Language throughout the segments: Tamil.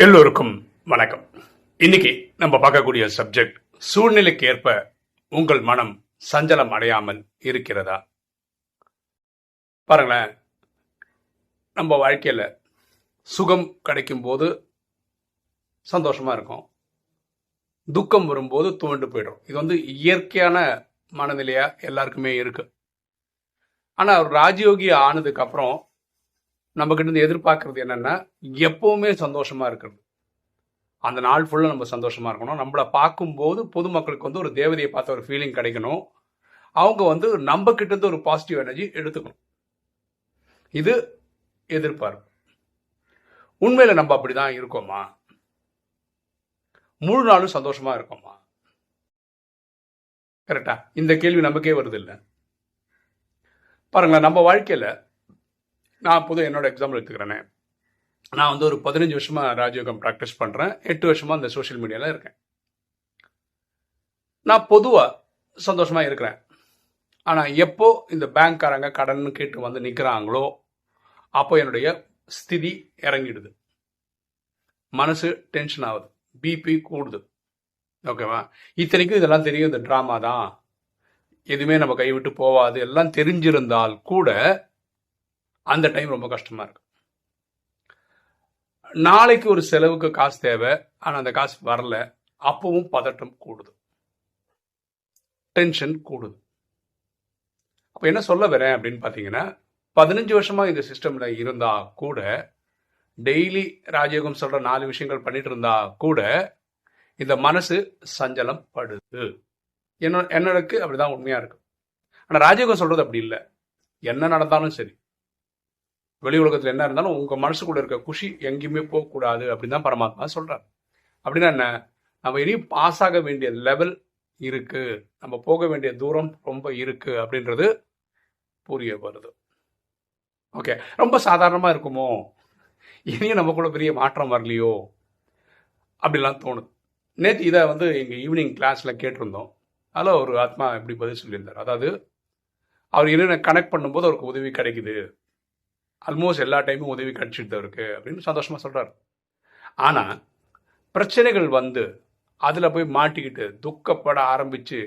எல்லோருக்கும் வணக்கம். இன்னைக்கு நம்ம பார்க்கக்கூடிய சப்ஜெக்ட் சூழ்நிலைக்கு ஏற்ப உங்கள் மனம் சஞ்சலம் அடையாமல் இருக்கிறதா? பாருங்களேன். நம்ம வாழ்க்கையில் சுகம் கிடைக்கும் போது சந்தோஷமா இருக்கும். துக்கம் வரும்போது துவண்டு போயிடும். இது வந்து இயற்கையான மனநிலையா எல்லாருக்குமே இருக்கு. ஆனால் ராஜயோகி ஆனதுக்கு அப்புறம் நம்ம இருந்து எதிர்பார்க்கறது என்னன்னா எப்போவுமே சந்தோஷமாக இருக்கிறது. அந்த நாள் ஃபுல்லாக நம்ம சந்தோஷமாக இருக்கணும். நம்மளை பார்க்கும்போது பொதுமக்களுக்கு வந்து ஒரு தேவதையை பார்த்த ஒரு ஃபீலிங் கிடைக்கணும். அவங்க வந்து நம்ம கிட்டேருந்து ஒரு பாசிட்டிவ் எனர்ஜி எடுத்துக்கணும். இது எதிர்பார்ப்பு. உண்மையில் நம்ம அப்படிதான் இருக்கோமா? முழு நாளும் சந்தோஷமாக இருக்கோமா? கரெக்டா இந்த கேள்வி நமக்கே வருது இல்லை? பாருங்களேன் நம்ம வாழ்க்கையில் நான் பொது என்னோட எக்ஸாம்பிள் எடுத்துக்கிறேனே. நான் வந்து ஒரு பதினஞ்சு வருஷமா ராஜயோகம் ப்ராக்டிஸ் பண்றேன். எட்டு வருஷமா இந்த சோஷியல் மீடியால இருக்கேன். நான் பொதுவா சந்தோஷமா இருக்கிறேன். ஆனா எப்போ இந்த பேங்க்காரங்க கடன் கேட்டு வந்து நிக்கிறாங்களோ அப்போ என்னுடைய ஸ்திதி இறங்கிடுது. மனசு டென்ஷன் ஆகுது. பிபி கூடுது. ஓகேவா இத்தனைக்கும் இதெல்லாம் தெரியும். இந்த ட்ராமா தான். எதுவுமே நம்ம கைவிட்டு போவாது எல்லாம் தெரிஞ்சிருந்தால் கூட அந்த டைம் ரொம்ப கஷ்டமா இருக்கும் நாளைக்கு ஒரு செலவுக்கு காசு தேவை ஆனா அந்த காசு வரல அப்பவும் பதட்டம் கூடுது. டென்ஷன் கூடுது. அப்ப என்ன சொல்ல வரேன் அப்படின்னு பார்த்தீங்கன்னா பதினஞ்சு வருஷமா இந்த சிஸ்டம்ல இருந்தா கூட டெய்லி ராஜயோகம் சொல்ற நாலு விஷயங்கள் பண்ணிட்டு இருந்தா கூட இந்த மனசு சஞ்சலம் படுது. என்ன என்னோடக்கு அப்படிதான் உண்மையா இருக்கு. ஆனா ராஜயோகம் சொல்றது அப்படி இல்லை. என்ன நடந்தாலும் சரி. வெளி உலகத்தில் என்ன இருந்தாலும் உங்கள் மனசுக்குள்ள இருக்க குஷி எங்கேயுமே போகக்கூடாது அப்படின்னு தான் பரமாத்மா சொல்கிறார் அப்படின்னா என்ன? நம்ம இனி பாஸ் ஆக வேண்டிய லெவல் இருக்குது நம்ம போக வேண்டிய தூரம் ரொம்ப இருக்குது அப்படின்றது புரிய வருது. ஓகே ரொம்ப சாதாரணமாக இருக்குமோ? இனியும் நமக்குள்ள பெரிய மாற்றம் வரலையோ? அப்படிலாம் தோணுது. நேற்று இதை வந்து எங்கள் ஈவினிங் கிளாஸில் கேட்டிருந்தோம். அதில் ஒரு ஆத்மா இப்படி பதில் சொல்லியிருந்தார். அதாவது அவர் என்னென்ன கனெக்ட் பண்ணும்போது அவருக்கு உதவி கிடைக்குது? ஆல்மோஸ்ட் எல்லா டைமும் உதவி கிடைச்சிட்டு தான் இருக்குது அப்படின்னு சந்தோஷமாக சொல்கிறார் ஆனால் பிரச்சனைகள் வந்து அதில் போய் மாட்டிக்கிட்டு துக்கப்பட ஆரம்பித்து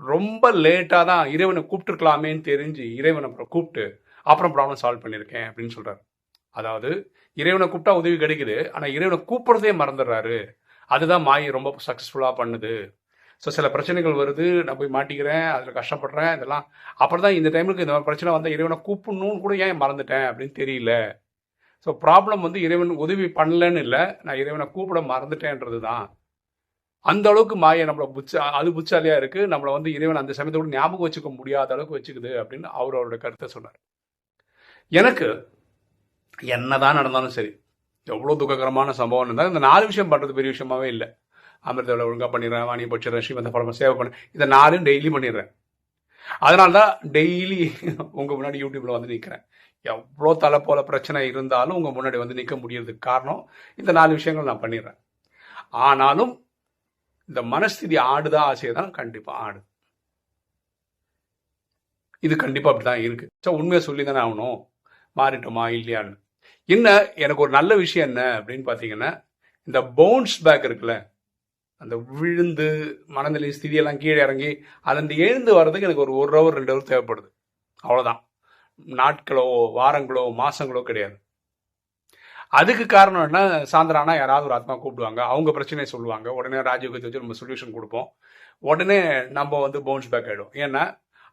ரொம்ப லேட்டாக தான் இறைவனை கூப்பிட்டுருக்கலாமேன்னு தெரிஞ்சு இறைவனை அப்புறம் கூப்பிட்டு அப்புறம் ப்ராப்ளம் சால்வ் பண்ணியிருக்கேன் அப்படின்னு சொல்கிறார் அதாவது இறைவனை கூப்பிட்டா உதவி கிடைக்குது ஆனால் இறைவனை கூப்பிட்றதே மறந்துடுறாரு. அதுதான் மாயை ரொம்ப சக்ஸஸ்ஃபுல்லாக பண்ணுது. ஸோ சில பிரச்சனைகள் வருது நான் போய் மாட்டிக்கிறேன் அதில் கஷ்டப்படுறேன் இதெல்லாம். அப்புறம் தான் இந்த டைமுக்கு இந்த மாதிரி பிரச்சனை வந்தால் இறைவனை கூப்பிடணும்னு கூட ஏன் மறந்துட்டேன் அப்படின்னு தெரியல. ஸோ ப்ராப்ளம் வந்து இறைவன் உதவி பண்ணலன்னு இல்லை நான் இறைவனை கூப்பிட மறந்துட்டேன்றது தான் அந்த அளவுக்கு மாயை நம்மளை புச்ச அது புச்சாலியாக இருக்குது நம்மளை வந்து இறைவன் அந்த சமயத்தோடு ஞாபகம் வச்சுக்க முடியாத அளவுக்கு வச்சுக்குது அப்படின்னு அவர் அவரோட கருத்தை சொன்னார். எனக்கு என்னதான் நடந்தாலும் சரி எவ்வளோ துக்ககரமான சம்பவம் இருந்தாலும் இந்த நாலு விஷயம் பண்ணுறது பெரிய விஷயமாவே இல்லை. அமிர்தவில் ஒழுங்காக பண்ணிடுறேன் வாணி போச்சிடுறேன் ஸ்ரீமந்த பரம சேவை பண்ணேன் இதை நானும் டெய்லி பண்ணிடுறேன். அதனால தான் டெய்லி உங்கள் முன்னாடி யூடியூப்பில் வந்து நிற்கிறேன் எவ்வளோ தலை போல பிரச்சனை இருந்தாலும் உங்கள் முன்னாடி வந்து நிற்க முடியறதுக்கு காரணம் இந்த நாலு விஷயங்கள் நான் பண்ணிடுறேன். ஆனாலும் இந்த மனஸ்திதி ஆடுதான் ஆசையை தான் கண்டிப்பாக ஆடு. இது கண்டிப்பாக அப்படி தான் இருக்கு. ஸோ உண்மையை சொல்லி தானே ஆகணும். மாறிட்டோமா இல்லையான்னு. என்ன எனக்கு ஒரு நல்ல விஷயம் என்ன அப்படின்னு பார்த்தீங்கன்னா இந்த பவுன்ஸ் பேக் இருக்குல்ல அந்த விழுந்து மனநிலை ஸ்திதியெல்லாம் கீழே இறங்கி அதுலேருந்து எழுந்து வர்றதுக்கு எனக்கு ஒரு ஒரு ஹவர் ரெண்டு ஹவர் தேவைப்படுது. அவ்வளோதான் நாட்களோ வாரங்களோ மாதங்களோ கிடையாது. அதுக்கு காரணம் என்ன? சாயந்தரானா யாராவது ஒரு ஆத்மா கூப்பிடுவாங்க. அவங்க பிரச்சனையை சொல்லுவாங்க. உடனே ராஜயோகத்தை வச்சு நம்ம சொல்யூஷன் கொடுப்போம். உடனே நம்ம வந்து பவுன்ஸ் பேக் ஆகிடும் ஏன்னா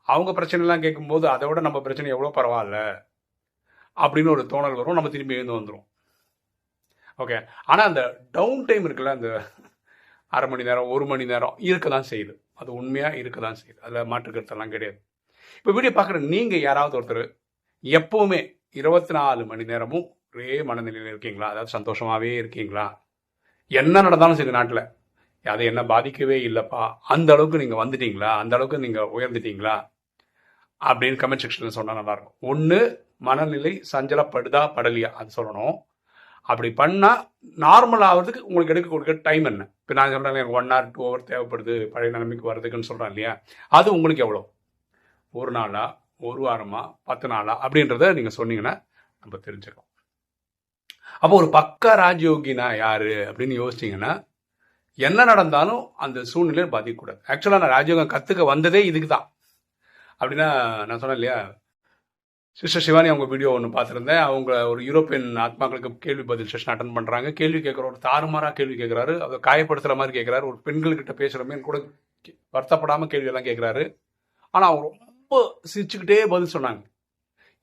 அவங்க பிரச்சனைலாம் கேட்கும்போது அதை விட நம்ம பிரச்சனை எவ்வளோ பரவாயில்ல அப்படின்னு ஒரு தோணல் வரும். நம்ம திரும்பி எழுந்து வந்துடும் ஓகே ஆனால் அந்த டவுன் டைம் இருக்குல்ல அந்த அரை மணி நேரம் ஒரு மணி நேரம் இருக்க தான் செய்யுது. அது உண்மையாக இருக்க தான் செய்யுது. அதில் மாற்றுக்கருத்தெல்லாம் கிடையாது. இப்போ வீடியோ பார்க்குற நீங்கள் யாராவது ஒருத்தர் எப்போவுமே இருபத்தி நாலு மணி நேரமும் ஒரே மனநிலையில் இருக்கீங்களா? அதாவது சந்தோஷமாகவே இருக்கீங்களா? என்ன நடந்தாலும் சரி நாட்டில். அதை என்ன பாதிக்கவே இல்லைப்பா. அந்த அளவுக்கு நீங்கள் வந்துட்டீங்களா? அந்த அளவுக்கு நீங்கள் உயர்ந்துட்டீங்களா? அப்படின்னு கமெண்ட் செக்ஷனில் சொன்னால் நல்லாயிருக்கும் ஒன்று மனநிலை சஞ்சலப்படுதா படலியா? அது சொல்லணும். அப்படி பண்ணால் நார்மல் ஆகிறதுக்கு உங்களுக்கு எடுக்க கொடுக்க டைம் என்ன? இப்போ நான் சொல்கிறேன் எனக்கு ஒன் ஹவர் டூ ஹவர் தேவைப்படுது பழைய நிலைமைக்கு வர்றதுக்குன்னு சொல்கிறேன் இல்லையா? அது உங்களுக்கு எவ்வளோ? ஒரு நாளா ஒரு வாரமா பத்து நாளா? அப்படின்றத நீங்கள் சொன்னீங்கன்னா நம்ம தெரிஞ்சுக்கலாம். அப்போ ஒரு பக்கா ராஜயோகினா யாரு அப்படின்னு யோசிச்சிங்கன்னா என்ன நடந்தாலும் அந்த சூழ்நிலையை பாதிக்கக்கூடாது. ஆக்சுவலாக நான் ராஜயோகம் கற்றுக்க வந்ததே இதுக்கு தான் அப்படின்னா நான் சொன்னேன் இல்லையா? சிஸ்டர் சிவானி அவங்க வீடியோ ஒன்று பார்த்துருந்தேன். அவங்க ஒரு யூரோப்பியன் ஆத்மாக்களுக்கு கேள்வி பதில் செஷன் அட்டன் பண்ணுறாங்க கேள்வி கேட்குற ஒரு தாறுமாறாக கேள்வி கேட்குறாரு. அதை காயப்படுத்துகிற மாதிரி கேட்குறாரு. ஒரு பெண்கள்கிட்ட பேசுகிறமே கூட வருத்தப்படாமல் கேள்வியெல்லாம் கேட்குறாரு. ஆனால் அவங்க ரொம்ப சிரிச்சுக்கிட்டே பதில் சொன்னாங்க.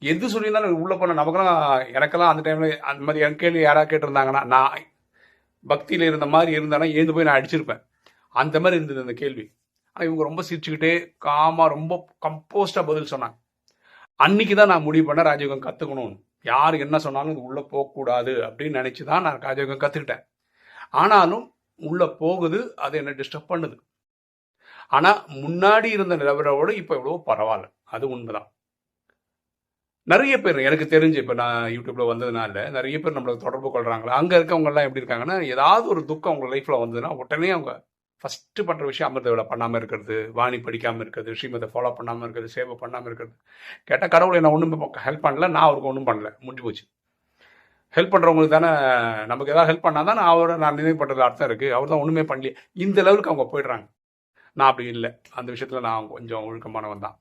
எது சொல்லியிருந்தாலும் உள்ள போன நமக்கெல்லாம் எனக்கெல்லாம் அந்த டைமில் அந்த மாதிரி என் கேள்வி யாராவது கேட்டிருந்தாங்கன்னா நான் பக்தியில் இருந்த மாதிரி இருந்தேன்னா ஏந்து போய் நான் அடிச்சிருப்பேன். அந்த மாதிரி இருந்தது அந்த கேள்வி. ஆனால் இவங்க ரொம்ப சிரிச்சுக்கிட்டே காமாக ரொம்ப கம்போஸ்டாக பதில் சொன்னாங்க. அன்னைக்கு தான் நான் முடிவு பண்ண ராஜயோகம் கற்றுக்கணும் யார் என்ன சொன்னாலும் இது உள்ளே போகக்கூடாது அப்படின்னு நினச்சி தான் நான் ராஜயோகம் கற்றுக்கிட்டேன் ஆனாலும் உள்ளே போகுது அது என்னை டிஸ்டர்ப் பண்ணுது. ஆனால் முன்னாடி இருந்த நிலவரோட இப்போ எவ்வளோ பரவாயில்ல. அது உண்மைதான். நிறைய பேர் எனக்கு தெரிஞ்சு இப்போ நான் யூடியூப்பில் வந்ததுனால நிறைய பேர் நம்மளை தொடர்பு கொள்றாங்களா? அங்கே இருக்கவங்கெல்லாம் எப்படி இருக்காங்கன்னா ஏதாவது ஒரு துக்கம் அவங்க லைஃப்பில் வந்ததுன்னா உடனே அவங்க ஃபஸ்ட்டு பண்ணுற விஷயம் அமிர்த பண்ணாமல் இருக்கிறது வாணி படிக்காமல் இருக்கிறது ஸ்ரீமதை ஃபாலோ பண்ணாமல் இருக்கிறது சேவை பண்ணாமல் இருக்கிறது. கேட்டால் கடவுளை நான் ஒன்றும் ஹெல்ப் பண்ணல நான் அவருக்கு ஒன்றும் பண்ணல. முடிஞ்சு போச்சு. ஹெல்ப் பண்ணுறவங்களுக்கு தானே நமக்கு ஏதாவது ஹெல்ப் பண்ணால் தான் அவரை நான் நினைவு பண்ணுறது அர்த்தம் இருக்குது அவர் தான் ஒன்றுமே பண்ணலையே. இந்த லெவலுக்கு அவங்க போயிடுறாங்க. நான் அப்படி இல்லை. அந்த விஷயத்தில் நான் கொஞ்சம் ஒழுக்கமானவன் தான்.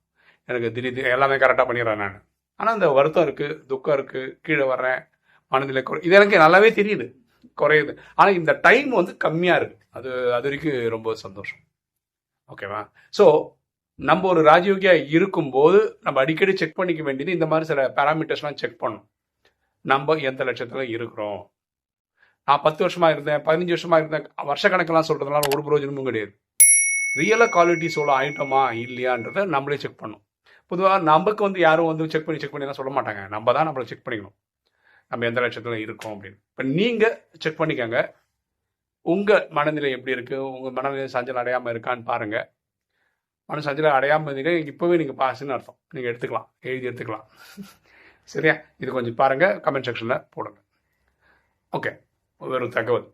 எனக்கு திடீர் எல்லாமே கரெக்டாக பண்ணிடுறேன் நான். ஆனால் இந்த வருத்தம் இருக்குது துக்கம் இருக்குது கீழே வர்றேன் மனதில் குறை இது எனக்கு நல்லாவே தெரியுது. குறையுது. ஆனால் இந்த டைம் வந்து கம்மியாக இருக்குது அது அது வரைக்கும் ரொம்ப சந்தோஷம். ஓகேவா ஸோ நம்ம ஒரு ராஜயோகியாக இருக்கும்போது நம்ம அடிக்கடி செக் பண்ணிக்க வேண்டியது இந்த மாதிரி சில பேராமீட்டர்ஸ்லாம் செக் பண்ணணும். நம்ம எந்த லட்சத்தில் இருக்கிறோம்? நான் பத்து வருஷமாக இருந்தேன் பதினஞ்சு வருஷமாக இருந்தேன் வருஷக்கணக்கெல்லாம் சொல்கிறதுனால ஒரு பிரயோஜனமும் கிடையாது. ரியலாக குவாலிட்டி சோலோ ஆகிட்டோமா இல்லையான்றதை நம்மளே செக் பண்ணும் பொதுவாக நமக்கு வந்து யாரும் வந்து செக் பண்ணி செக் பண்ணி சொல்ல மாட்டாங்க. நம்ம தான் நம்மளை செக் பண்ணிக்கணும். நம்ம எந்த லட்சத்தில் இருக்கோம் அப்படின்னு. இப்போ நீங்கள் செக் பண்ணிக்கோங்க. உங்கள் மனநிலை எப்படி இருக்குது உங்கள் மனநிலை சஞ்சலம் அடையாமல் இருக்கான்னு பாருங்கள் மன சஞ்சலம் அடையாமல் இருந்தீங்கன்னா இப்போவே நீங்கள் பாஸ்ன்னு அர்த்தம். நீங்கள் எடுத்துக்கலாம். எழுதி எடுத்துக்கலாம். சரியா? இது கொஞ்சம் பாருங்கள் கமெண்ட் செக்ஷனில் போடுங்க. ஓகே வெறும் தகவல்.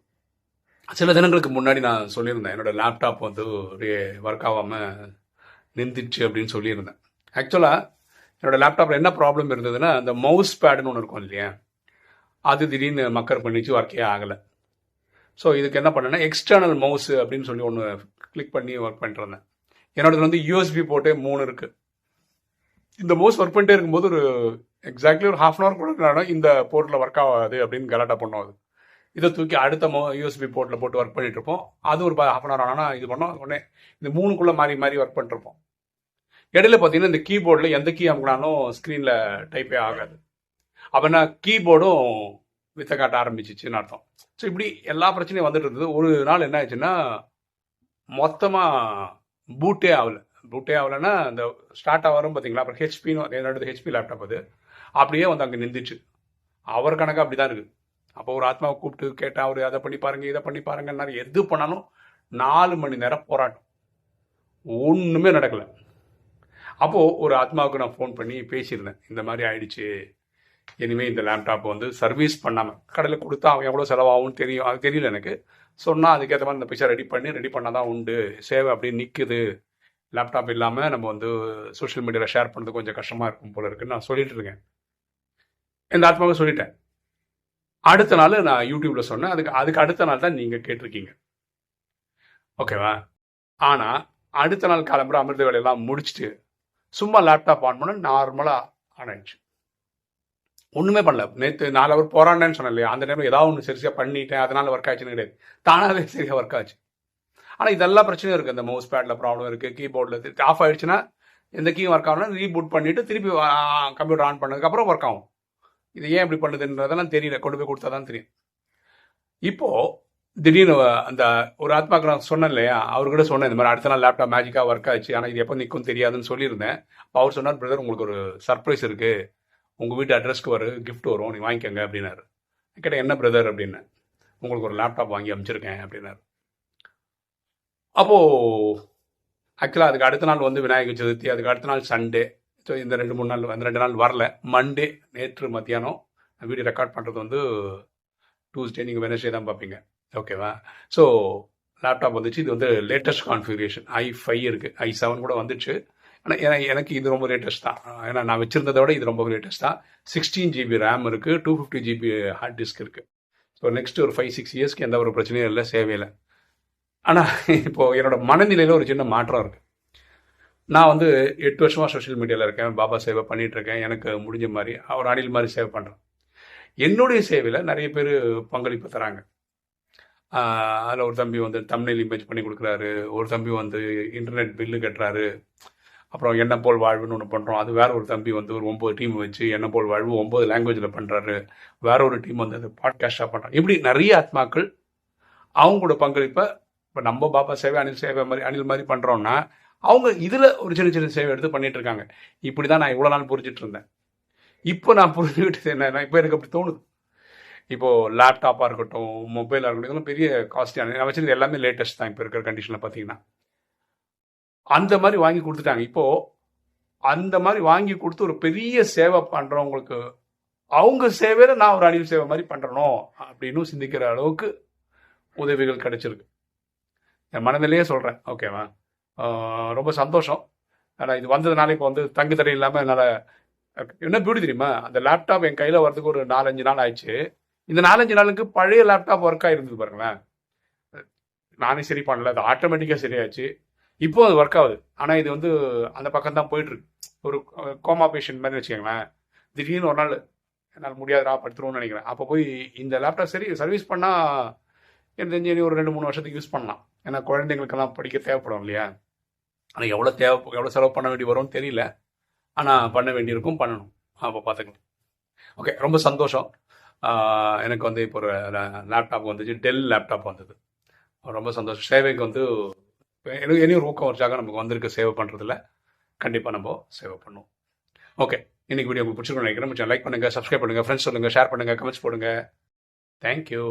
சில தினங்களுக்கு முன்னாடி நான் சொல்லியிருந்தேன். என்னோட லேப்டாப் வந்து அப்படியே ஒர்க் ஆகாமல் நின்றுச்சு அப்படின்னு சொல்லியிருந்தேன். ஆக்சுவலாக என்னோடய லேப்டாப்பில் என்ன ப்ராப்ளம் இருந்ததுன்னா அந்த மவுஸ் பேடுன்னு ஒன்று இருக்கும் இல்லையா? அது திடீர்னு மக்கர் பண்ணிச்சு ஒர்க்கே ஆகலை. ஸோ இதுக்கு என்ன பண்ணேன்னா எக்ஸ்டர்னல் மவுஸ் அப்படின்னு சொல்லி ஒன்று கிளிக் பண்ணி ஒர்க் பண்ணிட்டுருந்தேன். என்னோடது வந்து யூஎஸ்பி போட்டே மூணு இருக்குது இந்த மவுஸ் ஒர்க் பண்ணிட்டே இருக்கும்போது ஒரு எக்ஸாக்ட்லி ஒரு ஹாஃப் அன் ஹவர் கூட இந்த போர்ட்டில் ஒர்க் ஆகாது அப்படின்னு கலாட்டா பண்ணும் அது. இதை தூக்கி அடுத்த மோ யூஎஸ்பி போர்ட்டில் போட்டு ஒர்க் பண்ணிட்டு இருப்போம். அது ஒரு ஹாஃப் அன் ஹவர் ஆனால் இது பண்ணோம். உடனே இந்த மூணுக்குள்ளே மாறி மாறி ஒர்க் பண்ணிட்டுருப்போம் இடையில பார்த்தீங்கன்னா இந்த கீபோர்டில் எந்த கீ அமுக்கினாலும் ஸ்க்ரீனில் டைப்பே ஆகாது. அப்படின்னா கீபோர்டும் வித்த காட்ட ஆரம்பிச்சிச்சுன்னு அர்த்தம். ஸோ இப்படி எல்லா பிரச்சனையும் வந்துட்டு இருந்தது. ஒரு நாள் என்ன ஆச்சுன்னா மொத்தமாக பூட்டே ஆகலை. பூட்டே ஆகலைன்னா அந்த ஸ்டார்ட் ஆகும் பார்த்தீங்களா அப்புறம் ஹெச்பின்னு என்னோட ஹெச்பி லேப்டாப் அது. அப்படியே வந்து அங்கே நின்றுச்சு. அவர் கணக்காக அப்படி தான் இருக்குது அப்போ ஒரு ஆத்மாவை கூப்பிட்டு கேட்டால் அவர் அதை பண்ணி பாருங்கள் இதை பண்ணி பாருங்கன்னாரு. எது பண்ணாலும் நாலு மணி நேரம் போராட்டம். ஒன்றுமே நடக்கலை. அப்போது ஒரு ஆத்மாவுக்கு நான் ஃபோன் பண்ணி பேசியிருந்தேன். இந்த மாதிரி ஆயிடுச்சு. இனிமேல் இந்த லேப்டாப் வந்து சர்வீஸ் பண்ணாமல் கடையில் கொடுத்தா அவன் எவ்வளோ செலவாகும்னு தெரியும். அது தெரியல எனக்கு. சொன்னால் அதுக்கேற்ற மாதிரி இந்த பைசா ரெடி பண்ணி ரெடி பண்ணால் தான் உண்டு. சேவை அப்படியே நிற்குது லேப்டாப் இல்லாமல் நம்ம வந்து சோஷியல் மீடியாவில் ஷேர் பண்ணுறது கொஞ்சம் கஷ்டமாக இருக்கும் போல இருக்குன்னு நான் சொல்லிட்டு இருக்கேன். இந்த ஆத்மாவை சொல்லிட்டேன். அடுத்த நாள் நான் யூடியூப்பில் சொன்னேன். அதுக்கு அதுக்கு அடுத்த நாள் தான் நீங்கள் கேட்டிருக்கீங்க. ஓகேவா ஆனால் அடுத்த நாள் காலம்புற அமிர்த வேலையெல்லாம் முடிச்சுட்டு சும்மா லேப்டாப் ஆன் பண்ண நார்மலாக ஆன் ஆயிடுச்சு ஒன்றுமே பண்ணல. நேற்று நாலு அவர் போராண்டேன்னு சொன்னேன் இல்லையா? அந்த நேரம் ஏதாவது ஒன்று சரியாக பண்ணிட்டேன் அதனால ஒர்க் ஆச்சுன்னு கிடையாது தானாகவே சரியாக ஒர்க் ஆச்சு. ஆனால் இதெல்லாம் பிரச்சனையும் இருக்குது இந்த மவுஸ் பேடில் ப்ராப்ளம் இருக்குது கீபோர்டில் ஆஃப் ஆயிடுச்சுன்னா எந்த கீயும் ஒர்க் ஆகணும் ரீபூட் பண்ணிவிட்டு திருப்பி கம்ப்யூட்டர் ஆன் பண்ணதுக்கப்புறம் ஒர்க் ஆகும். இது ஏன் இப்படி பண்ணுதுன்றதெல்லாம் தெரியல. கொண்டு போய் கொடுத்தா தான் தெரியும். இப்போது திடீர்னு அந்த ஒரு ஆத்மாக்கு நான் சொன்னேன் இல்லையா? அவர்கிட்ட சொன்னேன் இந்த மாதிரி அடுத்த நாள் லேப்டாப் மேஜிக்காக ஒர்க் ஆச்சு. ஆனால் இது எப்போ நிற்கும் தெரியாதுன்னு சொல்லியிருந்தேன். அவர் சொன்னார் பிரதர் உங்களுக்கு ஒரு சர்ப்ரைஸ் இருக்குது உங்கள் வீட்டு அட்ரஸ்க்கு ஒரு கிஃப்ட் வரும் நீ வாங்கிக்கோங்க அப்படின்னாரு. கேட்டேன் என்ன பிரதர் அப்படின்னு. உங்களுக்கு ஒரு லேப்டாப் வாங்கி அமைச்சிருக்கேன் அப்படின்னாரு. அப்போது ஆக்சுவலாக அதுக்கு அடுத்த நாள் வந்து விநாயகர் சதுர்த்தி அதுக்கு அடுத்த நாள் சண்டே ஸோ இந்த ரெண்டு மூணு நாள் அந்த ரெண்டு நாள் வரல. மண்டே நேற்று மத்தியானம் வீடியோ ரெக்கார்ட் பண்ணுறது வந்து டூஸ்டே நீங்கள் வெனஸ்டே தான் பார்ப்பீங்க. ஓகேவா ஸோ லேப்டாப் வந்துச்சு. இது வந்து லேட்டஸ்ட் கான்ஃபிகரேஷன் ஐ ஃபைவ் இருக்குது ஐ செவன் கூட வந்துச்சு. ஆனால் எனக்கு இது ரொம்ப லேட்டஸ்ட் தான். ஏன்னா நான் வச்சுருந்ததை விட இது ரொம்ப லேட்டஸ்ட் தான். சிக்ஸ்டீன் ஜிபி ரேம் இருக்குது two fifty GB hard disk இருக்குது ஸோ நெக்ஸ்ட் ஒரு ஃபைவ் சிக்ஸ் இயர்ஸ்க்கு எந்த ஒரு பிரச்சனையும் இல்லை சேவையில் ஆனால் இப்போது என்னோட மனநிலையில் ஒரு சின்ன மாற்றம் இருக்குது நான் வந்து எட்டு வருஷமாக சோஷியல் மீடியாவில் இருக்கேன் பாபா சேவை பண்ணிகிட்ருக்கேன் எனக்கு முடிஞ்ச மாதிரி அவர் அணில் மாதிரி சேவை பண்ணுறேன் என்னுடைய சேவையில் நிறைய பேர் பங்களிப்பு தராங்க. அதில் ஒரு தம்பி வந்து தமிழில் இமேஜ் பண்ணி கொடுக்குறாரு ஒரு தம்பி வந்து இன்டர்நெட் பில்லு கட்டுறாரு. அப்புறம் எண்ணெய் போல் வாழ்வுன்னு ஒன்று பண்ணுறோம் அது வேற ஒரு தம்பி வந்து ஒரு ஒம்பது டீம் வச்சு எண்ணெய் போல் வாழ்வு ஒம்பது லாங்குவேஜில் பண்ணுறாரு வேற ஒரு டீம் வந்து அது பாட்காஸ்டாக பண்ணுறாங்க இப்படி நிறைய ஆத்மாக்கள் அவங்களோட பங்களிப்பை இப்போ நம்ம பாப்பா சேவை அனில் சேவை மாதிரி அனில் மாதிரி பண்ணுறோம்னா அவங்க இதில் ஒரு சின்ன சின்ன சேவை எடுத்து பண்ணிட்டு இருக்காங்க. இப்படி தான் நான் இவ்வளோ நாள் புரிஞ்சிட்டு இருந்தேன். இப்போ நான் புரிஞ்சுக்கிட்டது என்னன்னா இப்போ எனக்கு அப்படி தோணுது. இப்போது லேப்டாப்பாக இருக்கட்டும் மொபைலாக இருக்கட்டும் இதெல்லாம் பெரிய காஸ்ட்லியான நான் வச்சிருக்க எல்லாமே லேட்டஸ்ட் தான். இப்போ இருக்கிற கண்டிஷனில் பார்த்தீங்கன்னா அந்த மாதிரி வாங்கி கொடுத்துட்டாங்க. இப்போ அந்த மாதிரி வாங்கி கொடுத்து ஒரு பெரிய சேவை பண்ணுறவங்களுக்கு அவங்க சேவையில நான் ஒரு அழிவு சேவை மாதிரி பண்ணுறணும் அப்படின்னு சிந்திக்கிற அளவுக்கு உதவிகள் கிடைச்சிருக்கு. என் மனதிலேயே சொல்கிறேன் ஓகேவா ரொம்ப சந்தோஷம். ஆனால் இது வந்ததுனால இப்போ வந்து தங்கு தடை இல்லாமல் என்னால் என்ன பியூட்டி தெரியுமா? அந்த லேப்டாப் என் கையில் வரதுக்கு ஒரு நாலஞ்சு நாள் ஆயிடுச்சு. இந்த நாலஞ்சு நாளுக்கு பழைய லேப்டாப் ஒர்க் இருந்தது பாருங்களேன். நானே சரி பண்ணல. அது ஆட்டோமேட்டிக்காக சரியாச்சு. இப்போ அது ஒர்க் ஆகுது. ஆனால் இது வந்து அந்த பக்கம் தான் போயிட்டுருக்கு. ஒரு கோமா பேஷண்ட் மாதிரி வச்சுக்கோங்களேன். திடீர்னு ஒரு நாள் என்னால் முடியாதுரா படுத்துருவோம்னு நினைக்கிறேன். அப்போ போய் இந்த லேப்டாப் சரி சர்வீஸ் பண்ணால் எனக்கு தெரிஞ்சு இனி ஒரு ரெண்டு மூணு வருஷத்துக்கு யூஸ் பண்ணலாம். ஏன்னா குழந்தைங்களுக்கெல்லாம் படிக்க தேவைப்படும் இல்லையா? ஆனால் எவ்வளோ தேவை எவ்வளோ செலவு பண்ண வேண்டி வரும்னு தெரியல. ஆனால் பண்ண வேண்டியிருக்கும் பண்ணணும். அப்போ பார்த்துக்கலாம் ஓகே ரொம்ப சந்தோஷம். எனக்கு வந்து இப்போ ஒரு லேப்டாப் வந்துச்சு டெல் லேப்டாப் வந்தது. ரொம்ப சந்தோஷம். சேவைக்கு வந்து எனக்கு இனியும் ரூ கவர்ச்சாக நமக்கு வந்திருக்கு. சேவை பண்ணுறதுல கண்டிப்பாக நம்ம சேவை பண்ணுவோம். ஓகே இன்னைக்கு வீடியோ உங்களுக்கு பிடிச்சிருக்கணும் நினைக்கிறேன். கொஞ்சம் லைக் பண்ணுங்கள் சப்ஸ்கிரைப் பண்ணுங்கள் ஃப்ரெண்ட்ஸ் சொல்லுங்கள் ஷேர் பண்ணுங்கள் கமெண்ட்ஸ் போடுங்க. தேங்க்யூ